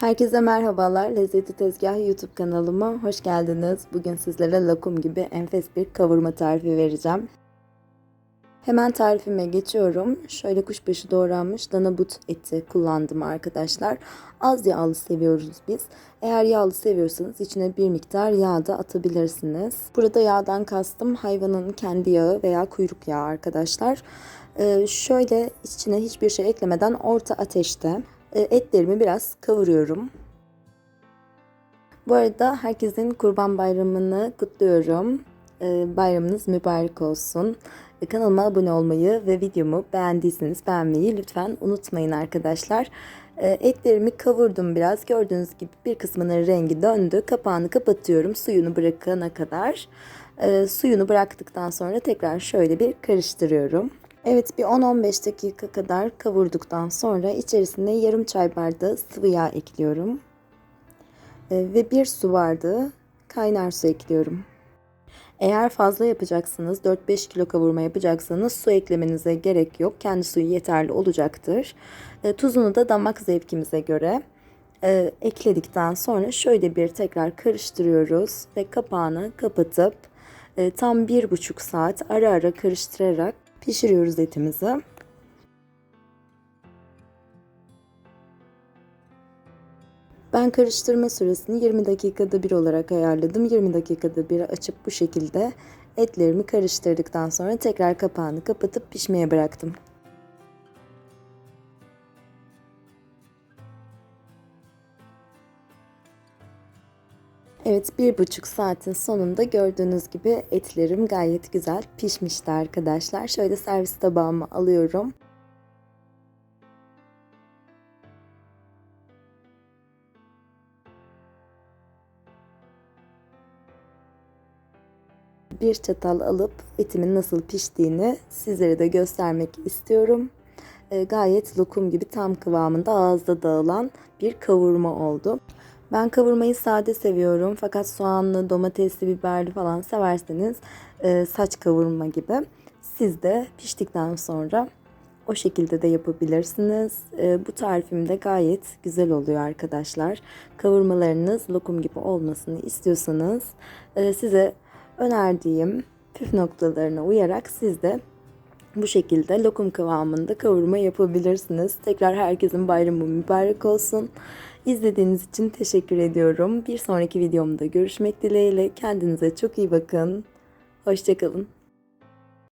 Herkese merhabalar. Lezzeti Tezgah YouTube kanalıma hoş geldiniz. Bugün sizlere lokum gibi enfes bir kavurma tarifi vereceğim. Hemen tarifime geçiyorum. Şöyle kuşbaşı doğranmış dana but eti kullandım arkadaşlar. Az yağlı seviyoruz biz. Eğer yağlı seviyorsanız içine bir miktar yağ da atabilirsiniz. Burada yağdan kastım hayvanın kendi yağı veya kuyruk yağı arkadaşlar. Ee, şöyle içine hiçbir şey eklemeden orta ateşte etlerimi biraz kavuruyorum. Bu arada herkesin Kurban Bayramı'nı kutluyorum. E, Bayramınız mübarek olsun. E, Kanalıma abone olmayı ve videomu beğendiyseniz beğenmeyi lütfen unutmayın arkadaşlar. E, Etlerimi kavurdum biraz. Gördüğünüz gibi bir kısmının rengi döndü. Kapağını kapatıyorum suyunu bırakana kadar. E, Suyunu bıraktıktan sonra tekrar şöyle bir karıştırıyorum. Evet bir 10-15 dakika kadar kavurduktan sonra içerisine yarım çay bardağı sıvı yağ ekliyorum. Ee, ve bir su bardağı kaynar su ekliyorum. Eğer fazla yapacaksınız 4-5 kilo kavurma yapacaksanız su eklemenize gerek yok. Kendi suyu yeterli olacaktır. E, tuzunu da damak zevkimize göre e, ekledikten sonra şöyle bir tekrar karıştırıyoruz ve kapağını kapatıp e, tam 1,5 saat ara ara karıştırarak pişiriyoruz etimizi. Ben karıştırma süresini 20 dakikada bir olarak ayarladım. 20 dakikada bir açıp bu şekilde etlerimi karıştırdıktan sonra tekrar kapağını kapatıp pişmeye bıraktım. Evet bir buçuk saatin sonunda gördüğünüz gibi etlerim gayet güzel pişmişti arkadaşlar. Şöyle servis tabağıma alıyorum. Bir çatal alıp etimin nasıl piştiğini sizlere de göstermek istiyorum. E, gayet lokum gibi tam kıvamında ağızda dağılan bir kavurma oldu. Ben kavurmayı sade seviyorum fakat soğanlı, domatesli, biberli falan severseniz e, saç kavurma gibi siz de piştikten sonra o şekilde de yapabilirsiniz. E, bu tarifim de gayet güzel oluyor arkadaşlar. Kavurmalarınız lokum gibi olmasını istiyorsanız e, size önerdiğim püf noktalarına uyarak siz de bu şekilde lokum kıvamında kavurma yapabilirsiniz. Tekrar herkesin bayramı mübarek olsun. İzlediğiniz için teşekkür ediyorum. Bir sonraki videomda görüşmek dileğiyle. Kendinize çok iyi bakın. Hoşçakalın.